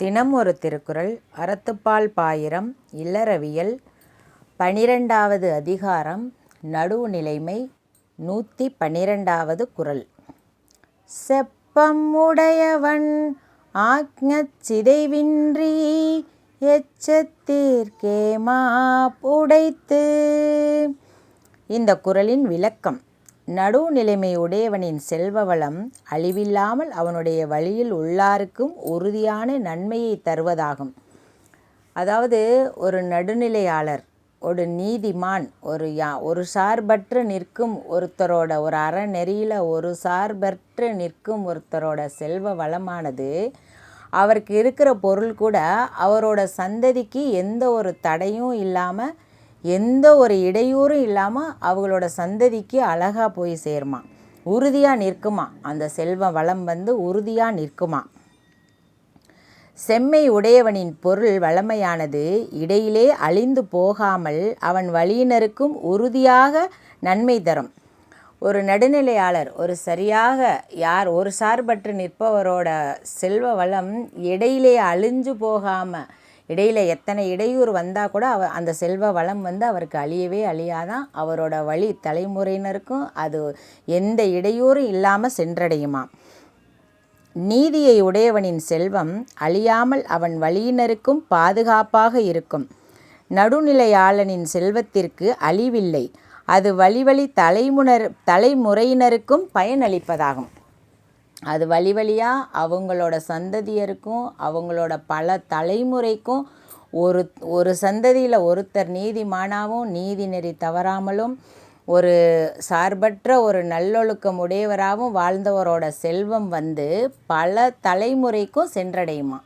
தினம் ஒரு திருக்குறள் அறத்துப்பால் பாயிரம் இல்லறவியல் பனிரெண்டாவது அதிகாரம் நடுவுநிலைமை நூற்றி பன்னிரெண்டாவது குறள். செப்பம் உடையவன் ஆக்ஞச் சிதைவின்றி எச்சத்திற்கே புடைத்து இந்த குறளின் விளக்கம். நடுநிலைமையுடையவனின் செல்வ வளம் அழிவில்லாமல் அவனுடைய வழியில் உள்ளாருக்கும் உறுதியான நன்மையை தருவதாகும். அதாவது ஒரு நடுநிலையாளர் ஒரு நீதிமான் ஒரு யா ஒரு சார்பற்று நிற்கும் ஒருத்தரோட ஒரு அறநெறியில் ஒரு சார்பற்று நிற்கும் ஒருத்தரோட செல்வ வளமானது அவருக்கு இருக்கிற பொருள் கூட அவரோட சந்ததிக்கு எந்த ஒரு தடையும் இல்லாமல் எந்த ஒரு இடையூறும் இல்லாமல் அவங்களோட சந்ததிக்கு அழகாக போய் சேருமா. உறுதியாக நிற்குமா. அந்த செல்வ வளம் வந்து உறுதியாக நிற்குமா. செம்மை உடையவனின் பொருள் வளமையானது இடையிலே அழிந்து போகாமல் அவன் வழியினருக்கும் உறுதியாக நன்மை தரும். ஒரு நடுநிலையாளர் ஒரு சரியாக யார் ஒரு சார்பற்று நிற்பவரோட செல்வ வளம் இடையிலே அழிஞ்சு போகாமல் இடையில் எத்தனை இடையூறு வந்தால் கூட அவ அந்த செல்வ வளம் வந்து அவருக்கு அழியவே அழியாதான் அவரோட வழி தலைமுறையினருக்கும் அது எந்த இடையூறும் இல்லாமல் சென்றடையுமா நீதியை உடையவனின் செல்வம் அழியாமல் அவன் வழியினருக்கும் பாதுகாப்பாக இருக்கும். நடுநிலையாளனின் செல்வத்திற்கு அழிவில்லை. அது வழி வழி தலைமுனர் தலைமுறையினருக்கும் பயனளிப்பதாகும். அது வழி வழியாக அவங்களோட சந்ததியருக்கும் அவங்களோட பல தலைமுறைக்கும் ஒரு ஒரு சந்ததியில் ஒருத்தர் நீதிமானாகவும் நீதி நெறி தவறாமலும் ஒரு சார்பற்ற ஒரு நல்லொழுக்கம் உடையவராகவும் வாழ்ந்தவரோட செல்வம் வந்து பல தலைமுறைக்கும் சென்றடையுமா